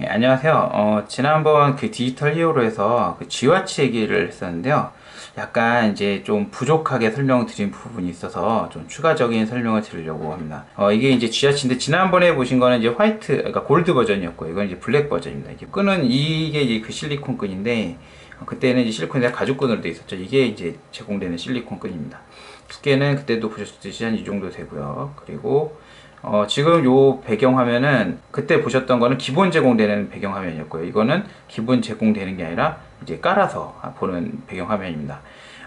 예, 안녕하세요. 어, 지난번 그 디지털 히어로에서 그 쥐와치 얘기를 했었는데요. 약간 이제 좀 부족하게 설명드린 부분이 있어서 좀 추가적인 설명을 드리려고 합니다. 어, 이게 이제 쥐와치인데 지난번에 보신 거는 이제 화이트, 그러니까 골드 버전이었고 이건 이제 블랙 버전입니다. 이게 끈은 이게 이제 그 실리콘 끈인데 어, 그때는 이제 실리콘이 가죽끈으로 되어 있었죠. 이게 이제 제공되는 실리콘 끈입니다. 두께는 그때도 보셨듯이 한 이 정도 되고요. 그리고 어, 지금 요 배경 화면은 그때 보셨던 거는 기본 제공되는 배경 화면이었고요. 이거는 기본 제공되는 게 아니라 이제 깔아서 보는 배경 화면입니다.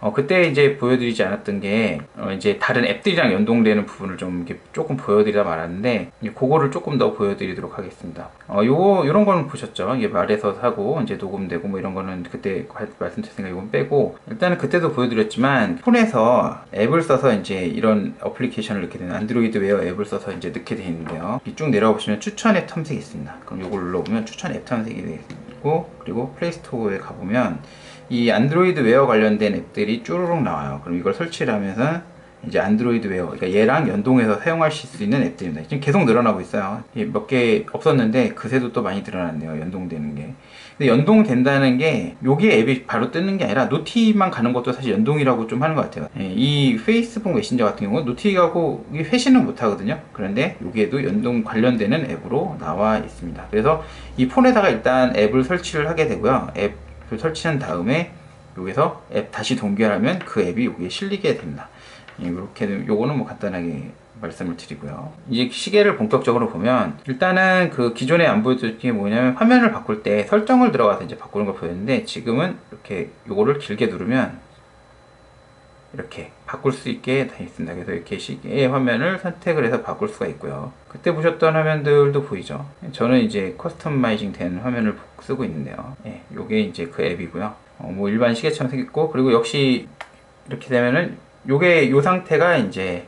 어, 그때 이제 보여드리지 않았던 게 어, 이제 다른 앱들이랑 연동되는 부분을 좀 이렇게 조금 보여드리다 말았는데 그거를 조금 더 보여드리도록 하겠습니다. 어, 요거 요런 거는 보셨죠? 이게 말에서 하고 이제 녹음되고 뭐 이런 거는 그때 말씀드렸으니까 이건 빼고 일단은 그때도 보여드렸지만 폰에서 앱을 써서 이제 이런 어플리케이션을 넣게 되는 안드로이드 웨어 앱을 써서 이제 넣게 되어 있는데요. 쭉 내려가 보시면 추천 앱 탐색이 있습니다. 그럼 요걸 눌러보면 추천 앱 탐색이 되 고 그리고 플레이스토어에 가보면 이 안드로이드 웨어 관련된 앱들이 쭈루룩 나와요. 그럼 이걸 설치를 하면서 이제 안드로이드 웨어, 그러니까 얘랑 연동해서 사용하실 수 있는 앱들입니다. 지금 계속 늘어나고 있어요. 몇 개 없었는데 그새도 또 많이 늘어났네요. 연동되는 게. 근데 연동된다는 게 여기에 앱이 바로 뜨는 게 아니라 노티만 가는 것도 사실 연동이라고 좀 하는 것 같아요. 예, 이 페이스북 메신저 같은 경우는 노티하고 회신은 못 하거든요. 그런데 여기에도 연동 관련되는 앱으로 나와 있습니다. 그래서 이 폰에다가 일단 앱을 설치를 하게 되고요. 앱그 설치한 다음에 여기서 앱 다시 동기화하면 그 앱이 여기에 실리게 됩니다. 이렇게 예, 요거는 뭐 간단하게 말씀을 드리고요. 이제 시계를 본격적으로 보면 일단은 그 기존에 안 보여드린 게 뭐냐면 화면을 바꿀 때 설정을 들어가서 이제 바꾸는 걸 보였는데 지금은 이렇게 요거를 길게 누르면 이렇게 바꿀 수 있게 되어 있습니다. 그래서 이렇게 시계 화면을 선택을 해서 바꿀 수가 있고요. 그때 보셨던 화면들도 보이죠. 저는 이제 커스터마이징 된 화면을 쓰고 있는데요. 예, 요게 이제 그 앱이고요. 어, 뭐 일반 시계처럼 생겼고 그리고 역시 이렇게 되면은 요게 요 상태가 이제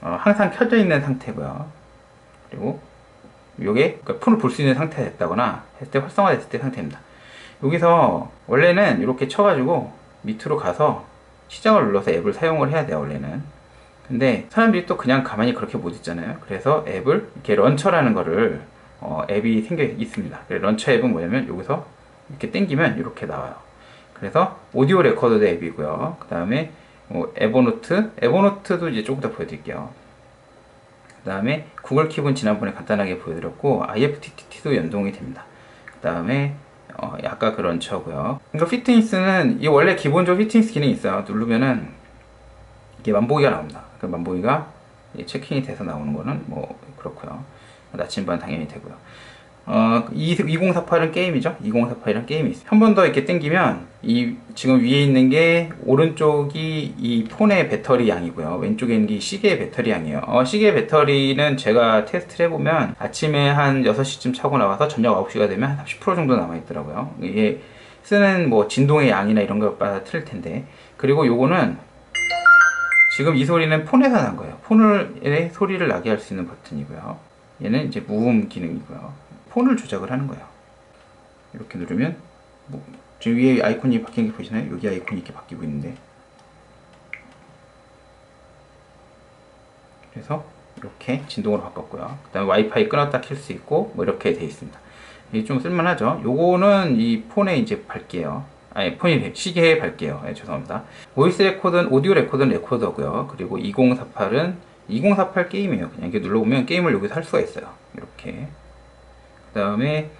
어, 항상 켜져 있는 상태고요. 그리고 요게 그러니까 폰을 볼 수 있는 상태가 됐다거나 했을 때 활성화 됐을 때 상태입니다. 여기서 원래는 이렇게 쳐가지고 밑으로 가서 시작을 눌러서 앱을 사용을 해야 돼요 원래는. 근데 사람들이 또 그냥 가만히 그렇게 못 있잖아요. 그래서 앱을 이렇게 런처라는 거를 어, 앱이 생겨 있습니다. 런처 앱은 뭐냐면 여기서 이렇게 땡기면 이렇게 나와요. 그래서 오디오 레코더 앱이고요. 그 다음에 뭐 에버노트 에버노트도 이제 조금 더 보여드릴게요. 그 다음에 구글 킵은 지난번에 간단하게 보여드렸고 IFTTT도 연동이 됩니다. 그 다음에 어, 아까 그 런 처고요. 그러니까 피트니스는 이 원래 기본적으로 피트니스 기능이 있어요. 누르면은 이게 만보기가 나옵니다. 그 만보기가 체킹이 돼서 나오는 거는 뭐 그렇고요. 나침반 당연히 되고요 어, 2048은 게임이죠? 2048이란 게임이 있어요. 한 번 더 이렇게 땡기면 이 지금 위에 있는 게 오른쪽이 이 폰의 배터리 양이고요. 왼쪽에 있는 게 시계의 배터리 양이에요. 어, 시계 배터리는 제가 테스트를 해보면 아침에 한 6시쯤 차고 나와서 저녁 9시가 되면 한10% 정도 남아있더라고요. 이게 쓰는 뭐 진동의 양이나 이런 것마다 틀릴 텐데. 그리고 요거는 지금 이 소리는 폰에서 난 거예요. 폰을 소리를 나게 할 수 있는 버튼이고요. 얘는 이제 무음 기능이고요 폰을 조작을 하는 거예요. 이렇게 누르면 뭐 지금 위에 아이콘이 바뀐 게 보이시나요? 여기 아이콘이 이렇게 바뀌고 있는데 그래서 이렇게 진동으로 바꿨고요. 그 다음에 와이파이 끊었다 킬 수 있고 뭐 이렇게 돼 있습니다. 이게 좀 쓸만하죠. 요거는 이 폰에 이제 밝게요. 아니 폰이 시계에 밝게요. 네, 죄송합니다. 보이스 레코드는 오디오 레코드는 레코더고요. 그리고 2048은 2048 게임이에요. 그냥 이렇게 눌러보면 게임을 여기서 할 수가 있어요. 이렇게 그 다음에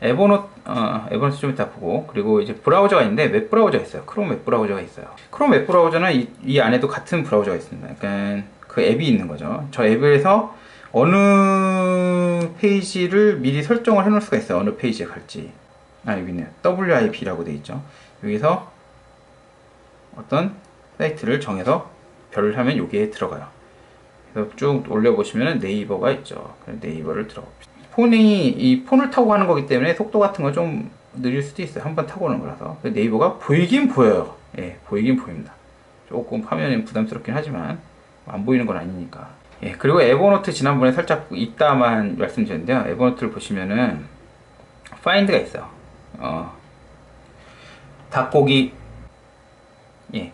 에버노트, 어, 에버노트 좀 이따 보고. 그리고 이제 브라우저가 있는데 웹 브라우저가 있어요. 크롬 웹 브라우저가 있어요. 크롬 웹 브라우저는 이, 이 안에도 같은 브라우저가 있습니다. 그러니까 그 앱이 있는 거죠. 저 앱에서 어느 페이지를 미리 설정을 해 놓을 수가 있어요. 어느 페이지에 갈지. 아 여기 있네요. WIP라고 돼 있죠. 여기서 어떤 사이트를 정해서 별을 하면 여기에 들어가요. 그래서 쭉 올려보시면 네이버가 있죠. 네이버를 들어갑시다 폰이 이 폰을 타고 가는 거기 때문에 속도 같은 거좀 느릴 수도 있어요. 한번 타고 오는 거라서. 네이버가 보이긴 보여요. 예, 보이긴 보입니다. 조금 화면이 부담스럽긴 하지만 안 보이는 건 아니니까. 예, 그리고 에버노트 지난번에 살짝 있다만 말씀드렸는데요. 에버노트를 보시면은 파인드가 있어요. 어, 닭고기 예,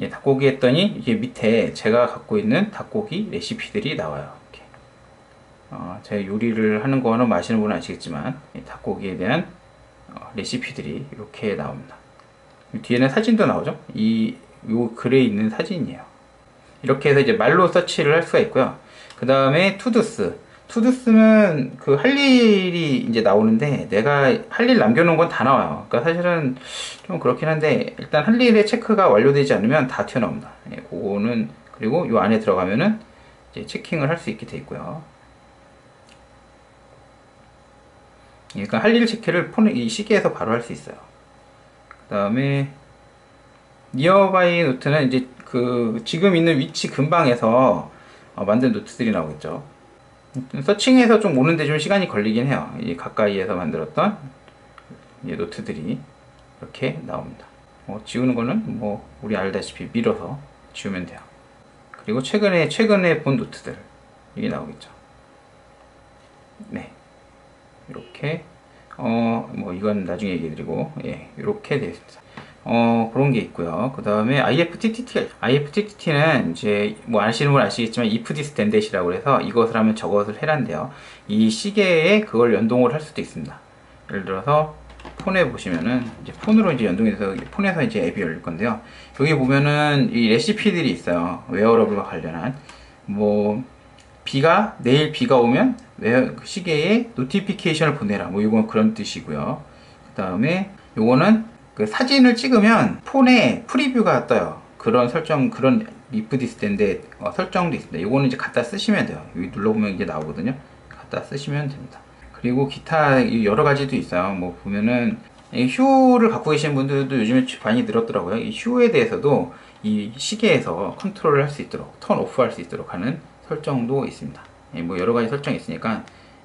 예, 닭고기 했더니 이게 밑에 제가 갖고 있는 닭고기 레시피들이 나와요. 어, 제가 요리를 하는 거는 마시는 분은 아시겠지만 이 닭고기에 대한 어, 레시피들이 이렇게 나옵니다. 이 뒤에는 사진도 나오죠. 이 요 글에 있는 사진이에요. 이렇게 해서 이제 말로 서치를 할 수가 있고요. 그 다음에 투두스. 투두스는 그 할 일이 이제 나오는데 내가 할 일 남겨놓은 건 다 나와요. 그러니까 사실은 좀 그렇긴 한데 일단 할 일의 체크가 완료되지 않으면 다 튀어나옵니다. 예, 그거는 그리고 요 안에 들어가면은 이제 체킹을 할 수 있게 돼 있고요. 예, 그러니까 할 일 체크를 폰에 이 시계에서 바로 할 수 있어요. 그 다음에 니어바이 노트는 이제 그 지금 있는 위치 근방에서 어, 만든 노트들이 나오겠죠. 서칭해서 좀 오는데 좀 시간이 걸리긴 해요. 이 가까이에서 만들었던 이 노트들이 이렇게 나옵니다. 뭐 지우는 거는 뭐 우리 알다시피 밀어서 지우면 돼요. 그리고 최근에 최근에 본 노트들 이게 나오겠죠. 네, 이렇게 어 뭐 이건 나중에 얘기해드리고 예 이렇게 되어 있습니다. 어 그런 게 있고요. 그 다음에 IFTTT IFTTT는 이제 뭐 아시는 분 아시겠지만 if this then that이라고 해서 이것을 하면 저것을 해란데요. 이 시계에 그걸 연동을 할 수도 있습니다. 예를 들어서 폰에 보시면은 이제 폰으로 이제 연동해서 폰에서 이제 앱이 열릴 건데요. 여기 보면은 이 레시피들이 있어요. 웨어러블과 관련한 뭐 비가 내일 비가 오면 시계에 노티피케이션을 보내라. 뭐 이건 그런 뜻이고요. 그 다음에 요거는 그 사진을 찍으면 폰에 프리뷰가 떠요. 그런 설정 그런 then that 어, 설정도 있습니다. 요거는 이제 갖다 쓰시면 돼요. 여기 눌러보면 이제 나오거든요. 갖다 쓰시면 됩니다. 그리고 기타 여러 가지도 있어요. 뭐 보면은 이 휴를 갖고 계신 분들도 요즘에 많이 늘었더라고요. 이 휴에 대해서도 이 시계에서 컨트롤을 할 수 있도록 턴 오프 할 수 있도록 하는 설정도 있습니다. 예, 뭐 여러 가지 설정이 있으니까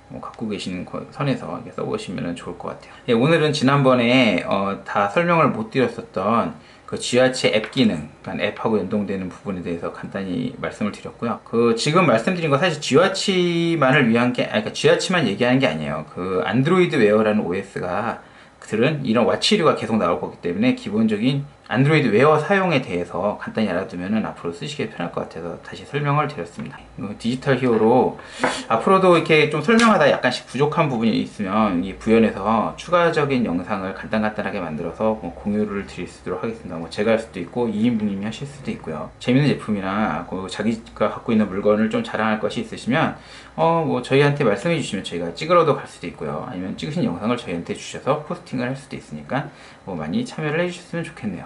뭐 갖고 계시는 거- 선에서 써보시면 좋을 것 같아요. 예, 오늘은 지난번에 어, 다 설명을 못 드렸었던 그 지화치 앱 기능, 그러니까 앱하고 연동되는 부분에 대해서 간단히 말씀을 드렸고요. 그 지금 말씀드린 거 사실 지화치만을 위한 게, 그러니까 지화치만 얘기하는 게 아니에요. 그 안드로이드 웨어라는 OS가 들은 이런 와치류가 계속 나올 거기 때문에 기본적인 안드로이드 웨어 사용에 대해서 간단히 알아두면 앞으로 쓰시기 편할 것 같아서 다시 설명을 드렸습니다. 어, 디지털 히어로 앞으로도 이렇게 좀 설명하다 약간씩 부족한 부분이 있으면 이 부연해서 추가적인 영상을 간단간단하게 만들어서 뭐 공유를 드릴 수 있도록 하겠습니다. 뭐 제가 할 수도 있고 2인분님이 하실 수도 있고요. 재밌는 제품이나 그 자기가 갖고 있는 물건을 좀 자랑할 것이 있으시면 어 뭐 저희한테 말씀해 주시면 저희가 찍으러도 갈 수도 있고요. 아니면 찍으신 영상을 저희한테 주셔서 포스팅을 할 수도 있으니까 뭐 많이 참여를 해주셨으면 좋겠네요.